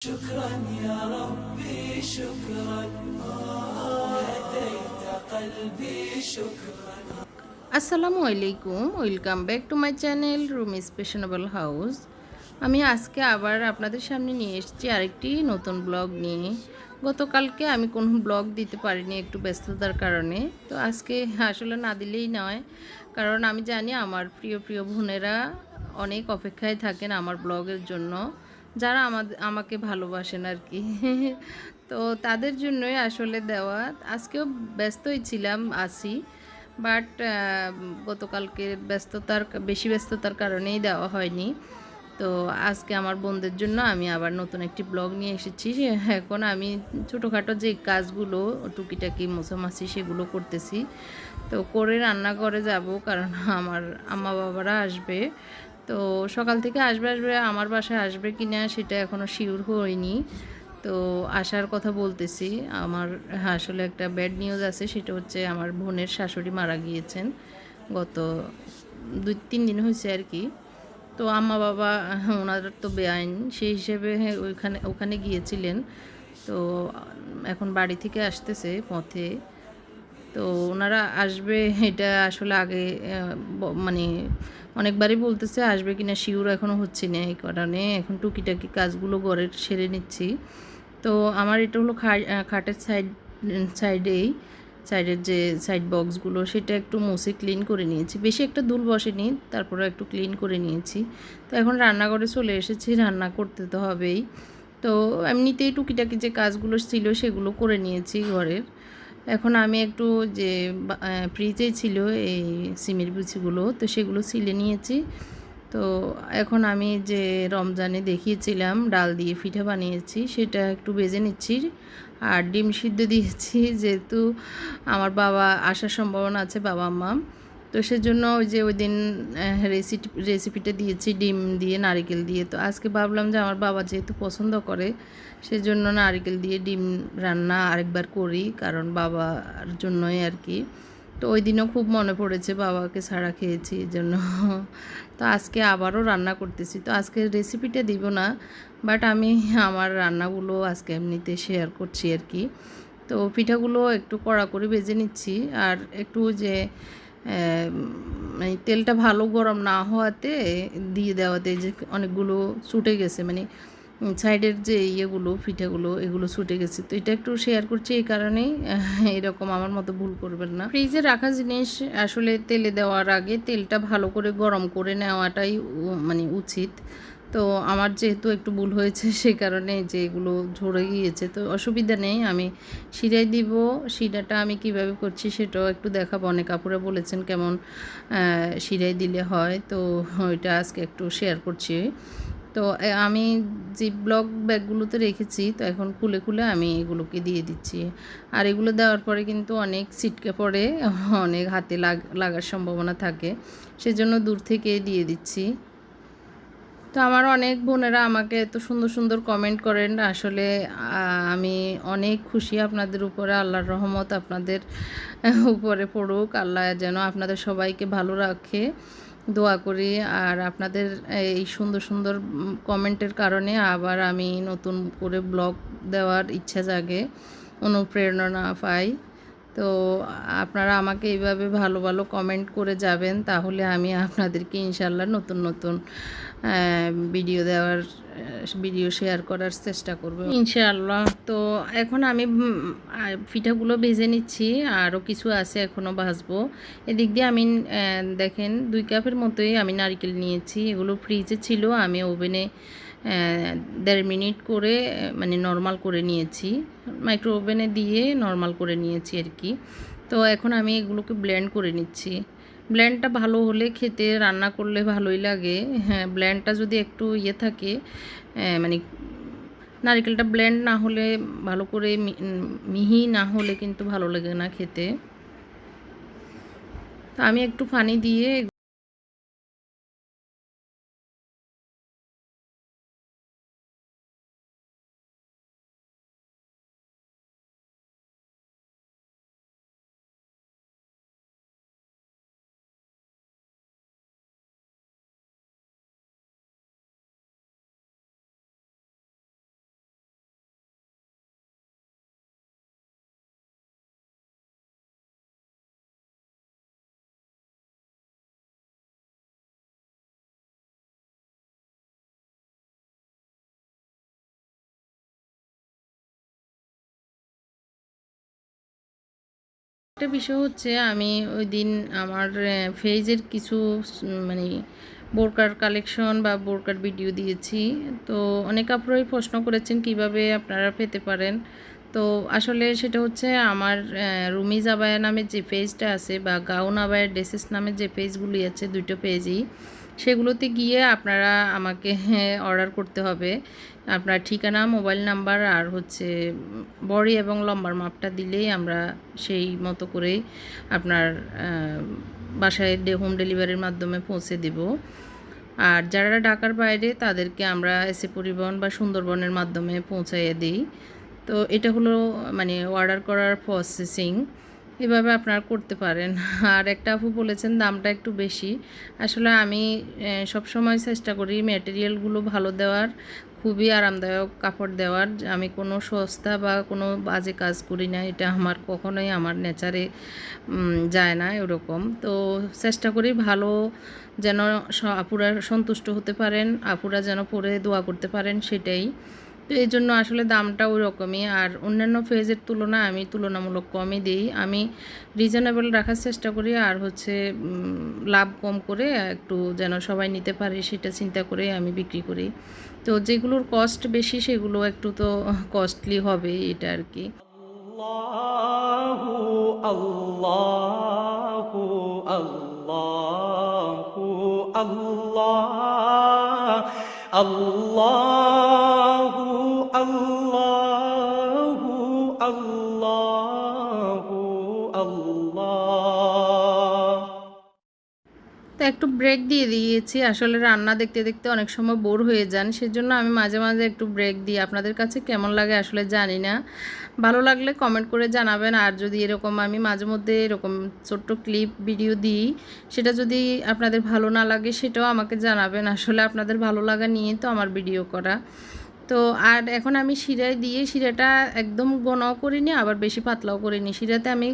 شكرا يا ربي شكرا هديت قلبي شكرا আসসালামু আলাইকুম welcome back to my channel room স্পেশনেবল house আমি আজকে আবার আপনাদের সামনে নিয়ে এসেছি আরেকটি নতুন ব্লগ নিয়ে গতকালকে আমি কোনো ব্লগ দিতে পারিনি একটু ব্যস্ততার কারণে তো আজকে আসলে না দিলেই নয় কারণ আমি জানি আমার প্রিয় প্রিয় বোনেরা অনেক অপেক্ষায় থাকেন আমার ব্লগের জন্য যারা আমাদের আমাকে ভালোবাসেন আর কি। তো তাদের জন্যই আসলে দেওয়া। আজকেও ব্যস্তই ছিলাম আসি বাট গতকালকে ব্যস্ততার, বেশি ব্যস্ততার কারণেই দেওয়া হয়নি। তো আজকে আমার বোনদের জন্য আমি আবার নতুন একটি ব্লগ নিয়ে এসেছি। এখন আমি ছোটোখাটো যে কাজগুলো, টুকিটাকি, মোছামাছি সেগুলো করতেছি। তো করে রান্না করে যাব কারণ আমার আম্মা বাবারা আসবে। তো সকাল থেকে আসবে আসবে, আমার বাসায় আসবে কি না সেটা এখনও শিওর হয়নি। তো আসার কথা বলতেছি, আমার আসলে একটা ব্যাড নিউজ আছে, সেটা হচ্ছে আমার বোনের শাশুড়ি মারা গিয়েছেন গত দুই, তিন দিন হয়েছে আর কি। তো আম্মা বাবা, ওনার তো বেআইন, সেই হিসেবে ওইখানে, ওখানে গিয়েছিলেন। তো এখন বাড়ি থেকে আসতেছে পথে। তো ওনারা আসবে, এটা আসলে আগে মানে অনেকবারই বলতেছে, আসবে কিনা শিওর এখনও হচ্ছে না এই কারণে। এখন টুকিটাকি কাজগুলো ঘরের সেরে নিচ্ছি। তো আমার এটা হলো খাটের সাইড সাইডেই সাইডের যে সাইড বক্সগুলো সেটা একটু মুছে ক্লিন করে নিয়েছি। বেশি একটা ধুল বসেনি তারপরে একটু ক্লিন করে নিয়েছি। তো এখন রান্নাঘরে চলে এসেছি, রান্না করতে তো হবেই। তো এমনিতেই টুকিটাকি যে কাজগুলো ছিল, সেগুলো করে নিয়েছি ঘরের। এখন আমি একটু যে ফ্রিজে ছিল এই সিমের বিচিগুলো, তো সেগুলো ছিলে নিয়েছি। তো এখন আমি যে রমজানে দেখিয়েছিলাম, ডাল দিয়ে পিঠা বানিয়েছি, সেটা একটু বেজে নিচ্ছি। আর ডিম সিদ্ধ দিয়েছি, যেহেতু আমার বাবা আসার সম্ভাবনা আছে বাবা মা তো সেজন্য ওই যে ওই দিন রেসিপি রেসিপিটা দিয়েছি, ডিম দিয়ে, নারিকেল দিয়ে। তো আজকে ভাবলাম যে আমার বাবা যেহেতু পছন্দ করে, সেজন্য নারিকেল দিয়ে ডিম রান্না আরেকবার করি, কারণ বাবার জন্যই আর কি। তো ওই দিনও খুব মনে পড়েছে বাবাকে ছাড়া খেয়েছি, এই জন্য। তো আজকে আবারও রান্না করতেছি। তো আজকে রেসিপিটা দিব না বাট আমি আমার রান্নাগুলো আজকে এমনিতে শেয়ার করছি আর কি। তো পিঠাগুলো একটু কড়া করে নিচ্ছি, আর একটু যে মানে তেলটা ভালো গরম না হওয়াতে দিয়ে দেওয়াতে যে অনেকগুলো ছুটে গেছে মানে সাইডের যে ইয়েগুলো পিঠাগুলো এগুলো ছুটে গেছে। তো এটা একটু শেয়ার করছি এই কারণেই, এরকম আমার মতো ভুল করবেন না। ফ্রিজে রাখা জিনিস আসলে তেলে দেওয়ার আগে তেলটা ভালো করে গরম করে নেওয়াটাই মানে উচিত। তো আমার যেহেতু একটু ভুল হয়েছে সেই কারণে যে এগুলো ঝরে গিয়েছে, তো অসুবিধা নেই। আমি শিরাই দিব শিরাটা আমি কীভাবে করছি সেটাও একটু দেখাবো। অনেক কাপড়ে বলেছেন কেমন শিরাই দিলে হয়, তো ওইটা আজকে একটু শেয়ার করছি। তো আমি যে ব্লক ব্যাগগুলোতে রেখেছি, তো এখন খুলে খুলে আমি এগুলোকে দিয়ে দিচ্ছি। আর এগুলো দেওয়ার পরে কিন্তু অনেক ছিটকে পড়ে, অনেক হাতে লাগ, লাগার সম্ভাবনা থাকে, সেজন্য দূর থেকে দিয়ে দিচ্ছি। তো আমার অনেক বোনেরা আমাকে এত সুন্দর সুন্দর কমেন্ট করেন। আসলে আমি অনেক খুশি আপনাদের উপরে, আল্লাহর রহমত আপনাদের উপরে পড়ুক। আল্লাহ যেন আপনাদের সবাইকে ভালো রাখে। দোয়া করি। আর আপনাদের এই সুন্দর সুন্দর কমেন্টের কারণে আবার আমি নতুন করে ব্লগ দেওয়ার ইচ্ছা জাগে, অনুপ্রেরণা পাই। তো আপনারা আমাকে এইভাবে ভালো ভালো কমেন্ট করে যাবেন, তাহলে আমি আপনাদেরকে ইনশাল্লাহ নতুন নতুন ভিডিও দেওয়ার ভিডিও শেয়ার করার চেষ্টা করব। ইনশাআল্লাহ। তো এখন আমি পিঠাগুলো ভেজে নিচ্ছি, আরও কিছু আছে এখনও ভাজবো। এদিক দিয়ে আমি দেখেন দুই কাপের মতোই আমি নারকেল নিয়েছি, এগুলো ফ্রিজে ছিল, আমি ওভেনে দেড় মিনিট করে মানে নর্মাল করে নিয়েছি। মাইক্রো ওভেনে দিয়ে নর্মাল করে নিয়েছি আর কি। তো এখন আমি এগুলোকে ব্লেন্ড করে নিচ্ছি। ব্ল্যান্ডটা ভালো হলে খেতে, রান্না করলে ভালোই লাগে। হ্যাঁ ব্ল্যান্ডটা যদি একটু ইয়ে থাকে মানে নারকেলটা ব্ল্যান্ড না হলে, ভালো করে মিহি না হলে কিন্তু ভালো লাগে না খেতে। তো আমি একটু পানি দিয়ে একটা বিষয় হচ্ছে আমি ওই দিন আমার ফেজের কিছু মানে বোরকার কালেকশন বা বোরকার ভিডিও দিয়েছি। তো অনেক আপনারাই প্রশ্ন করেছেন কীভাবে আপনারা পেতে পারেন। তো আসলে সেটা হচ্ছে আমার রুমিজ আবায়া নামে যে পেজটা আছে বা গাউন আবায়া ড্রেসেস নামে যে পেজগুলি আছে দুটো পেজই, সেগুলোতে গিয়ে আপনারা আমাকে অর্ডার করতে হবে। আপনার ঠিকানা, মোবাইল নাম্বার আর হচ্ছে বড়ি এবং লম্বার মাপটা দিলেই আমরা সেই মতো করেই আপনার বাসায় হোম ডেলিভারির মাধ্যমে পৌঁছে দেব। আর যারা ঢাকার বাইরে তাদেরকে আমরা এসে পরিবহন বা সুন্দরবনের মাধ্যমে পৌঁছাইয়ে দিই। তো এটা হলো মানে অর্ডার করার প্রসেসিং এভাবে আপনারা করতে পারেন। আর একটা আপু বলেছেন দামটা একটু বেশি। আসলে আমি সব সময় চেষ্টা করি ম্যাটেরিয়ালগুলো ভালো দেওয়ার, খুবই আরামদায়ক কাপড় দেওয়ার। আমি কোনো সস্তা বা কোনো বাজে কাজ করি না, এটা আমার কখনোই আমার নেচারে যায় না এরকম। তো চেষ্টা করি ভালো যেন আপুরা সন্তুষ্ট হতে পারেন, আপুরা যেন পরে দোয়া করতে পারেন সেটাই। তো এই জন্য আসলে দামটা ওই রকমই আর অন্যান্য ফেজের তুলনায় আমি তুলনামূলক কমই দিই। আমি রিজনেবল রাখার চেষ্টা করি আর হচ্ছে লাভ কম করে একটু যেন সবাই নিতে পারে সেটা চিন্তা করে আমি বিক্রি করি। তো যেগুলোর কস্ট বেশি সেগুলো একটু তো কস্টলি হবে এটা আর কি। আল্লাহু, আল্লাহ الله الله الله তো একটু ব্রেক দিয়ে দিয়েছি আসলে রান্না দেখতে দেখতে অনেক সময় বোর হয়ে যান সেজন্য আমি মাঝে মাঝে একটু ব্রেক দিই আপনাদের কাছে কেমন লাগে আসলে জানি না ভালো লাগলে কমেন্ট করে জানাবেন আর যদি এরকম আমি মাঝে মধ্যে এরকম ছোট্ট ক্লিপ ভিডিও দিই সেটা যদি আপনাদের ভালো না লাগে সেটাও আমাকে জানাবেন আসলে আপনাদের ভালো লাগা নিয়ে তো আমার ভিডিও করা তো আর এখন আমি শিরায় দিয়ে শিরাটা একদম ঘনও করিনি, আবার বেশি পাতলাও করিনি। শিরাতে আমি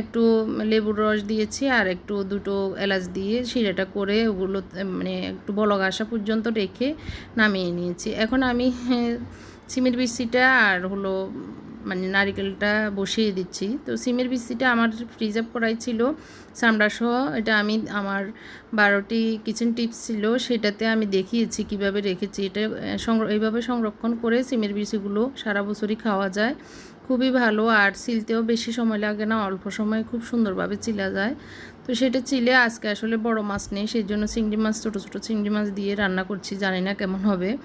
একটু লেবুর রস দিয়েছি আর একটু দুটো এলাচ দিয়ে শিরাটা করে ওগুলো মানে একটু বলক আসা পর্যন্ত রেখে নামিয়ে নিয়েছি। এখন আমি সিমের বিচিটা আর হলো নারিকেলটা বসিয়ে দিচ্ছি। তো সিমের বিচিটা আমার ফ্রিজ আপ করাই ছিল। চামড়া সহ এটা আমি আমার বারোটি কিচেন টিপস ছিল সেটাতে আমি দেখিয়েছি কীভাবে রেখেছি। এটা আহ, সংর- এইভাবে সংরক্ষণ করে সিমের বিচিগুলো সারা বছরই খাওয়া যায়। খুবই ভালো আর চিলতেও বেশি সময় লাগে না অল্প সময়ে খুব সুন্দরভাবে চিলা যায়। তো সেটা চিলে আজকে আসলে বড় মাছ নেই সেই জন্য চিংড়ি মাছ ছোটো ছোটো চিংড়ি মাছ দিয়ে রান্না করছি জানি না কেমন হবে।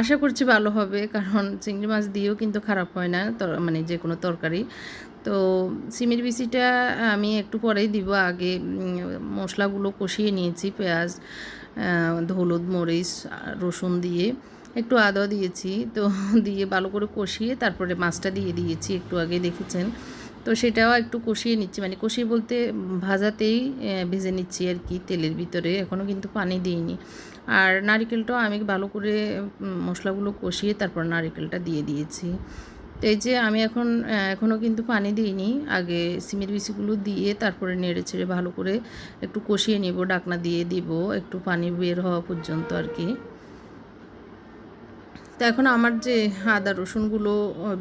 আশা করছি ভালো হবে, কারণ চিংড়ি মাছ দিয়েও কিন্তু খারাপ হয় না মানে যে কোনো তরকারি। তো সিমের বিচিটা আমি একটু পরেই দিব, আগে মশলাগুলো কষিয়ে নিয়েছি, পেঁয়াজ হলুদ, মরিচ, রসুন দিয়ে, একটু আদা দিয়েছি, তো দিয়ে ভালো করে কষিয়ে তারপরে মাছটা দিয়ে দিয়েছি একটু আগে, দেখেছেন? তো সেটাও একটু কষিয়ে নিচ্ছি মানে কষিয়ে বলতে ভাজাতেই ভেজে নিচ্ছি আর কি তেলের ভিতরে এখনও কিন্তু পানি দিইনি। আর নারিকেলটাও আমি ভালো করে মশলাগুলো কষিয়ে তারপর নারিকেলটা দিয়ে দিয়েছি। তো এই যে আমি এখন এখনও কিন্তু পানি দিইনি। আগে সিমের বিচিগুলো দিয়ে তারপরে নেড়ে ছেড়ে ভালো করে একটু কষিয়ে নেব, ডাকনা দিয়ে দিব, একটু পানি বের হওয়া পর্যন্ত আর কি। তো এখন আমার যে আদা, রসুনগুলো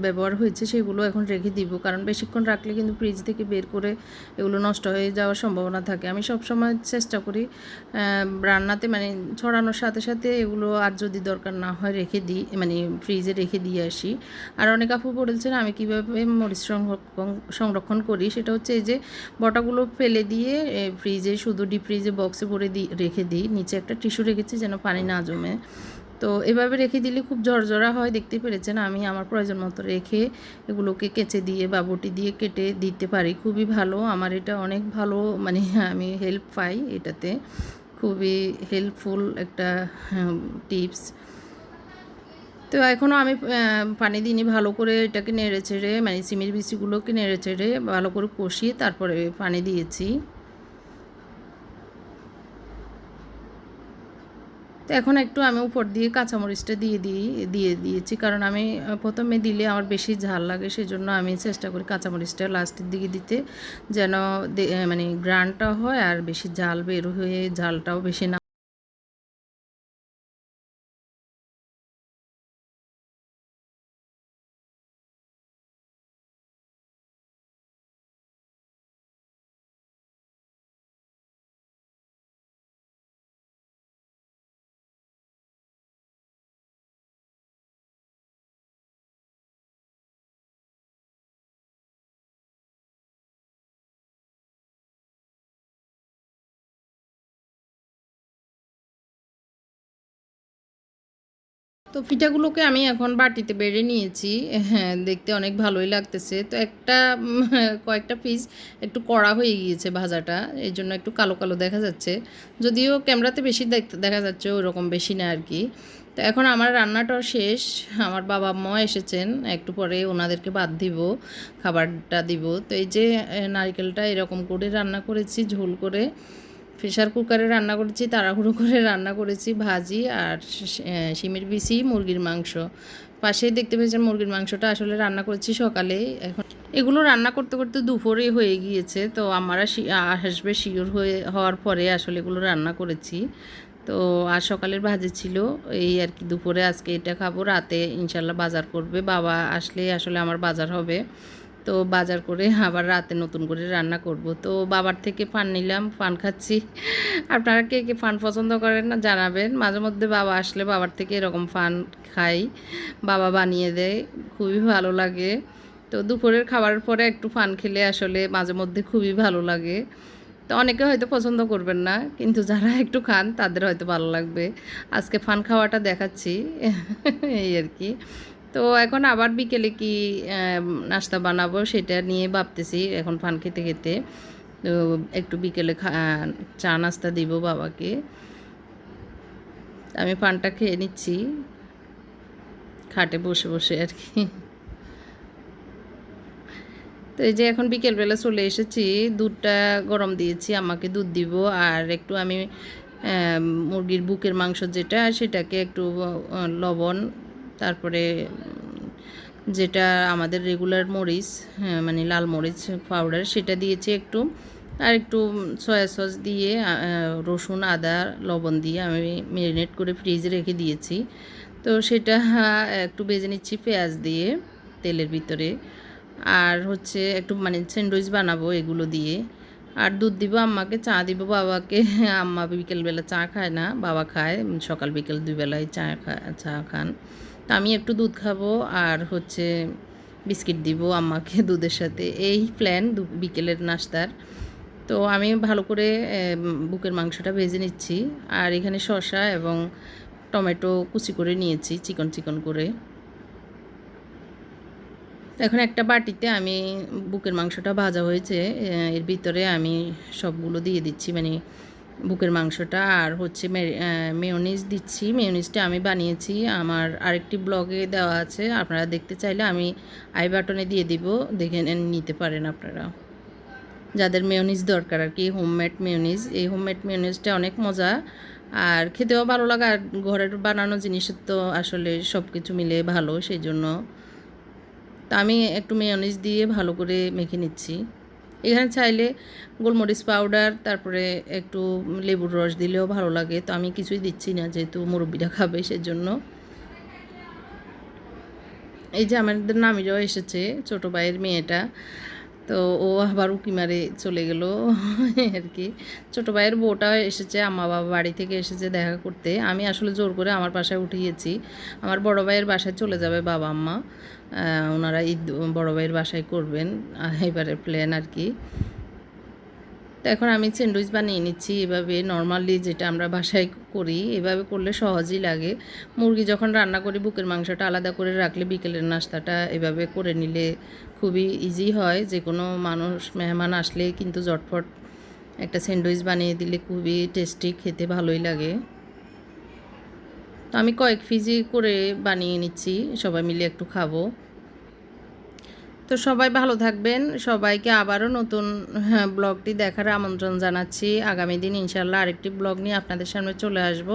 ব্যবহার হয়েছে সেগুলো এখন রেখে দিব। কারণ বেশিক্ষণ রাখলে কিন্তু ফ্রিজ থেকে বের করে এগুলো নষ্ট হয়ে যাওয়ার সম্ভাবনা থাকে। আমি সব সময় চেষ্টা করি রান্নাতে মানে ছড়ানোর সাথে সাথে এগুলো আর যদি দরকার না হয় রেখে দিই মানে ফ্রিজে রেখে দিয়ে আসি। আর অনেক আপু বলেছেন, আমি কীভাবে মরিচ সংরক্ষণ সংরক্ষণ করি? সেটা হচ্ছে এই যে বটাগুলো ফেলে দিয়ে ফ্রিজে শুধু ডিপ ফ্রিজে বক্সে ভরে দিই রেখে দিই। নিচে একটা টিস্যু রেখেছি যেন পানি না জমে। তো এভাবে রেখে দিলে খুব ঝরঝরা হয়, দেখতে পেরেছেন? আমি আমার প্রয়োজন মতো রেখে এগুলোকে কেচে দিয়ে বা বটি দিয়ে কেটে দিতে পারি। খুবই ভালো। আমার এটা অনেক ভালো মানে আমি হেল্প পাই এটাতে। খুবই হেল্পফুল একটা টিপস তো এখনও আমি পানি দিইনি। ভালো করে এটাকে নেড়ে চেড়ে মানে সিমের বিচিগুলোকে নেড়ে চেড়ে ভালো করে কষিয়ে তারপরে পানি দিয়েছি। তো এখন একটু আমি উপর দিয়ে কাঁচামরিচটা দিয়ে দিই, দিয়ে দিয়েছি। কারণ আমি প্রথমে দিলে আমার বেশি ঝাল লাগে, সেজন্য আমি চেষ্টা করি কাঁচামরিচটা লাস্টের দিকে দিতে, যেন মানে গ্রানটা হয় আর বেশি ঝাল বের হয়ে ঝালটাও বেশি না তো পিঠাগুলোকে আমি এখন বাটিতে বেড়ে নিয়েছি। হ্যাঁ দেখতে অনেক ভালোই লাগতেছে। তো একটা কয়েকটা পিস একটু কড়া হয়ে গিয়েছে ভাজাটা, এই জন্য একটু কালো কালো দেখা যাচ্ছে। যদিও ক্যামেরাতে বেশি দেখতে, দেখা যাচ্ছে ওরকম বেশি না আর কি। তো এখন আমার রান্নাটাও শেষ। আমার বাবা মা এসেছেন, একটু পরে ওনাদেরকে বাদ দিব, খাবারটা দিব। তো এই যে নারকেলটা এরকম করে রান্না করেছি, ঝোল করে। প্রেশার কুকারে রান্না করেছি, তাড়াহুড়ো করে রান্না করেছি ভাজি আর শিমের বিচি, মুরগির মাংস। পাশেই দেখতে পেয়েছেন মুরগির মাংসটা, আসলে রান্না করেছি সকালে এখন এগুলো রান্না করতে করতে দুপুরে হয়ে গিয়েছে, তো আমরা আসবে শিওর হয়ে, হওয়ার পরে আসলে এগুলো রান্না করেছি। তো আর সকালের ভাজি ছিল, এই আর কি দুপুরে আজকে এটা খাব, রাতে ইনশাল্লাহ বাজার করবে, বাবা আসলে আসলে আমার বাজার হবে। তো বাজার করে আবার রাতে নতুন করে রান্না করব। তো বাবার থেকে পান নিলাম, পান খাচ্ছি। আপনারা কে কে পান পছন্দ করেন না জানাবেন। মাঝে মধ্যে বাবা আসলে বাবার থেকে এরকম পান খাই। বাবা বানিয়ে দেয়, খুবই ভালো লাগে। তো দুপুরের খাবারের পরে একটু পান খেলে আসলে মাঝে মধ্যে খুবই ভালো লাগে। তো অনেকে হয়তো পছন্দ করবেন না, কিন্তু যারা একটু খান তাদের হয়তো ভালো লাগবে। আজকে ফান খাওয়াটা দেখাচ্ছি, এই আর কি। তো এখন আবার বিকেলে কি নাস্তা বানাবো সেটা নিয়ে ভাবতেছি এখন ফান খেতে খেতে। তো একটু বিকেলে চা নাস্তা দিব বাবাকে। আমি পানটা খেয়ে নিচ্ছি, খাটে বসে বসে আর কি। তো এই যে এখন বিকেলবেলা চলে এসেছি, দুধটা গরম দিয়েছি, আমাকে দুধ দিব আর একটু আমি মুরগির বুকের মাংস যেটা সেটাকে একটু লবণ তারপরে যেটা আমাদের রেগুলার মরিচ হ্যাঁ, মানে লাল মরিচ পাউডার সেটা দিয়েছি একটু। আর একটু সয়া সস দিয়ে রসুন আদা লবণ দিয়ে আমি ম্যারিনেট করে ফ্রিজে রেখে দিয়েছি। তো সেটা একটু ভেজে নিচ্ছি পেঁয়াজ দিয়ে তেলের ভিতরে। আর হচ্ছে একটু মানে স্যান্ডউইচ বানাবো এগুলো দিয়ে। আর দুধ দিব আম্মাকে চা দিব বাবাকে। আম্মা বিকেলবেলা চা খায় না বাবা খায়। সকাল বিকেল দুই বেলায় চা খা চা খান। তা আমি একটু দুধ খাব আর হচ্ছে বিস্কিট দিব আম্মাকে দুধের সাথে। এই প্ল্যান বিকেলের নাস্তার। তো আমি ভালো করে বুকের মাংসটা ভেজে নিচ্ছি। আর এখানে শসা এবং টমেটো কুচি করে নিয়েছি, চিকন চিকন করে। এখন একটা বাটিতে আমি বুকের মাংসটা ভাজা হয়েছে। এর ভিতরে আমি সবগুলো দিয়ে দিচ্ছি। মানে বুকের মাংসটা আর হচ্ছে মেয়নিজ দিচ্ছি। মেয়নিজটা আমি বানিয়েছি। আমার আরেকটি ব্লগে দেওয়া আছে। আপনারা দেখতে চাইলে আমি আই বাটনে দিয়ে দিব। দেখে নিতে পারেন আপনারা। যাদের মেয়নিজ দরকার আর কি হোমমেড মেয়নিজ এই হোমমেড মেয়নিজটা অনেক মজা। আর খেতেও ভালো লাগে। আর ঘরের বানানো জিনিসের তো আসলে সব কিছু মিলে ভালো সেই জন্য তা আমি একটু মেয়নিজ দিয়ে ভালো করে মেখে নিচ্ছি। এখানে চাইলে গোলমরিচ পাউডার তারপরে একটু লেবুর রস দিলেও ভালো লাগে। তো আমি কিছুই দিচ্ছি না, যেহেতু মুরব্বীরা খাবে সেজন্য। এই যে আমাদের নামিরাও এসেছে, ছোটো ভাইয়ের মেয়েটা। তো ও আবার উকি মারে চলে গেল আর কি। ছোটো ভাইয়ের বউটা এসেছে আমা বাবা বাড়ি থেকে এসেছে দেখা করতে। আমি আসলে জোর করে আমার বাসায় উঠিয়েছি। আমার বড় ভাইয়ের বাসায় চলে যাবে বাবা, আম্মা। ওনারা ঈদ বড় ভাইয়ের বাসায় করবেন। এবারে প্ল্যান আর কি। তো এখন আমি স্যান্ডউইচ বানিয়ে নিচ্ছি এভাবে নর্মালি যেটা আমরা বাসায় করি, এভাবে করলে সহজই লাগে। মুরগি যখন রান্না করি, বুকের মাংসটা আলাদা করে রাখলে বিকেলের নাস্তাটা এভাবে করে নিলে খুবই ইজি হয়। যে কোনো মানুষ মেহমান আসলে কিন্তু জটফট একটা স্যান্ডউইচ বানিয়ে দিলে খুবই টেস্টি খেতে ভালোই লাগে। তো আমি কয়েক পিজি করে বানিয়ে নিচ্ছি সবাই মিলে একটু খাব। তো সবাই ভালো থাকবেন। সবাইকে আবারও নতুন হ্যাঁ, ব্লগটি দেখার আমন্ত্রণ জানাচ্ছি। আগামী দিন ইনশাল্লাহ আরেকটি ব্লগ নিয়ে আপনাদের সামনে চলে আসব।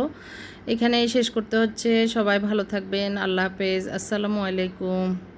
এখানেই শেষ করতে হচ্ছে। সবাই ভালো থাকবেন। আল্লাহ হাফেজ। আসসালামু আলাইকুম।